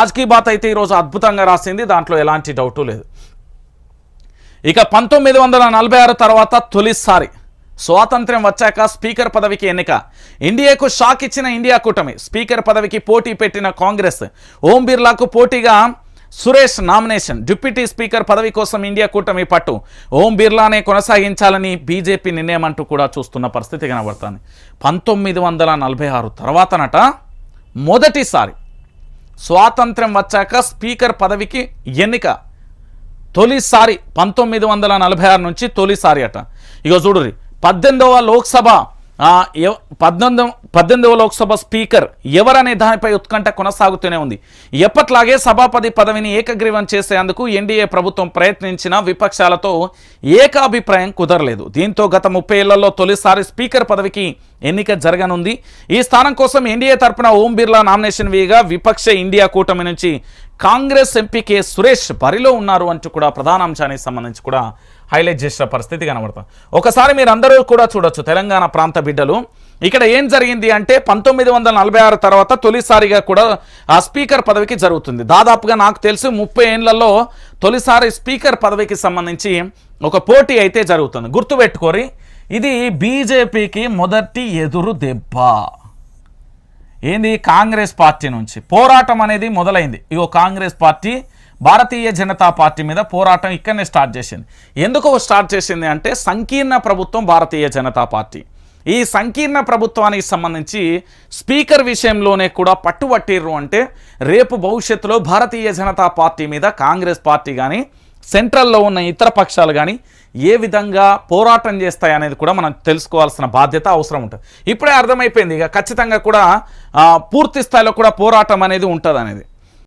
ఆజ్కీ bath అయితే ఈరోజు అద్భుతంగా రాసింది దాంట్లో ఎలాంటి డౌటు లేదు. ఇక పంతొమ్మిది వందల నలభై ఆరు తర్వాత తొలిసారి స్వాతంత్ర్యం వచ్చాక స్పీకర్ పదవికి ఎన్నిక. ఇండియాకు షాక్ ఇచ్చిన ఇండియా కూటమి స్పీకర్ పదవికి పోటీ పెట్టిన కాంగ్రెస్. ఓం బిర్లాకు పోటీగా సురేష్ నామినేషన్ డిప్యూటీ స్పీకర్ పదవి కోసం ఇండియా కూటమి పట్టు. ఓం బిర్లానే కొనసాగించాలని బీజేపీ నిర్ణయం అంటూ కూడా చూస్తున్న పరిస్థితి కనబడుతుంది. పంతొమ్మిది వందల నలభై ఆరు తర్వాతనట మొదటిసారి స్వాతంత్ర్యం వచ్చాక స్పీకర్ పదవికి ఎన్నిక. తొలిసారి పంతొమ్మిది వందల నలభై ఆరు నుంచి తొలిసారి అట. ఇక చూడురి పద్దెనిమిదవ లోక్సభ పద్దెనిమిది పద్దెనిమిదవ పద్దెనిమిదవ లోక్సభ స్పీకర్ ఎవరనే దానిపై ఉత్కంఠ కొనసాగుతూనే ఉంది. ఎప్పట్లాగే సభాపతి పదవిని ఏకగ్రీవం చేసేందుకు ఎన్డీఏ ప్రభుత్వం ప్రయత్నించిన విపక్షాలతో ఏకాభిప్రాయం కుదరలేదు. దీంతో గత ముప్పై ఏళ్ళలో తొలిసారి స్పీకర్ పదవికి ఎన్నిక జరగనుంది. ఈ స్థానం కోసం ఎన్డీఏ తరపున ఓం బిర్లా నామినేషన్ వేయగా విపక్ష ఇండియా కూటమి నుంచి కాంగ్రెస్ ఎంపీ కె సురేష్ బరిలో ఉన్నారు అంటూ కూడా ప్రధాన అంశానికి సంబంధించి కూడా హైలైట్ చేసిన పరిస్థితి కనబడుతుంది. ఒకసారి మీరు అందరూ కూడా చూడొచ్చు తెలంగాణ ప్రాంత బిడ్డలు. ఇక్కడ ఏం జరిగింది అంటే పంతొమ్మిది వందల నలభై ఆరు తర్వాత తొలిసారిగా కూడా ఆ స్పీకర్ పదవికి జరుగుతుంది. దాదాపుగా నాకు తెలిసి ముప్పై ఏళ్ళలో తొలిసారి స్పీకర్ పదవికి సంబంధించి ఒక పోటీ అయితే జరుగుతుంది. గుర్తుపెట్టుకోరి ఇది బీజేపీకి మొదటి ఎదురు దెబ్బ. ఏంది? కాంగ్రెస్ పార్టీ నుంచి. పోరాటం అనేది మొదలైంది. ఇగో Congress party Bharatiya Janata party మీద పోరాటం ఇక్కడనే స్టార్ట్ చేసింది. ఎందుకు స్టార్ట్ చేసింది అంటే సంకీర్ణ ప్రభుత్వం భారతీయ జనతా పార్టీ. ఈ సంకీర్ణ ప్రభుత్వానికి సంబంధించి స్పీకర్ విషయంలోనే కూడా పట్టుబట్టిర్రు అంటే రేపు భవిష్యత్తులో భారతీయ జనతా పార్టీ మీద కాంగ్రెస్ పార్టీ కానీ సెంట్రల్లో ఉన్న ఇతర పక్షాలు కానీ ఏ విధంగా పోరాటం చేస్తాయి అనేది కూడా మనం తెలుసుకోవాల్సిన బాధ్యత అవసరం ఉంటుంది. ఇప్పుడే అర్థమైపోయింది ఇక ఖచ్చితంగా కూడా పూర్తి స్థాయిలో కూడా పోరాటం అనేది ఉంటుంది అనేది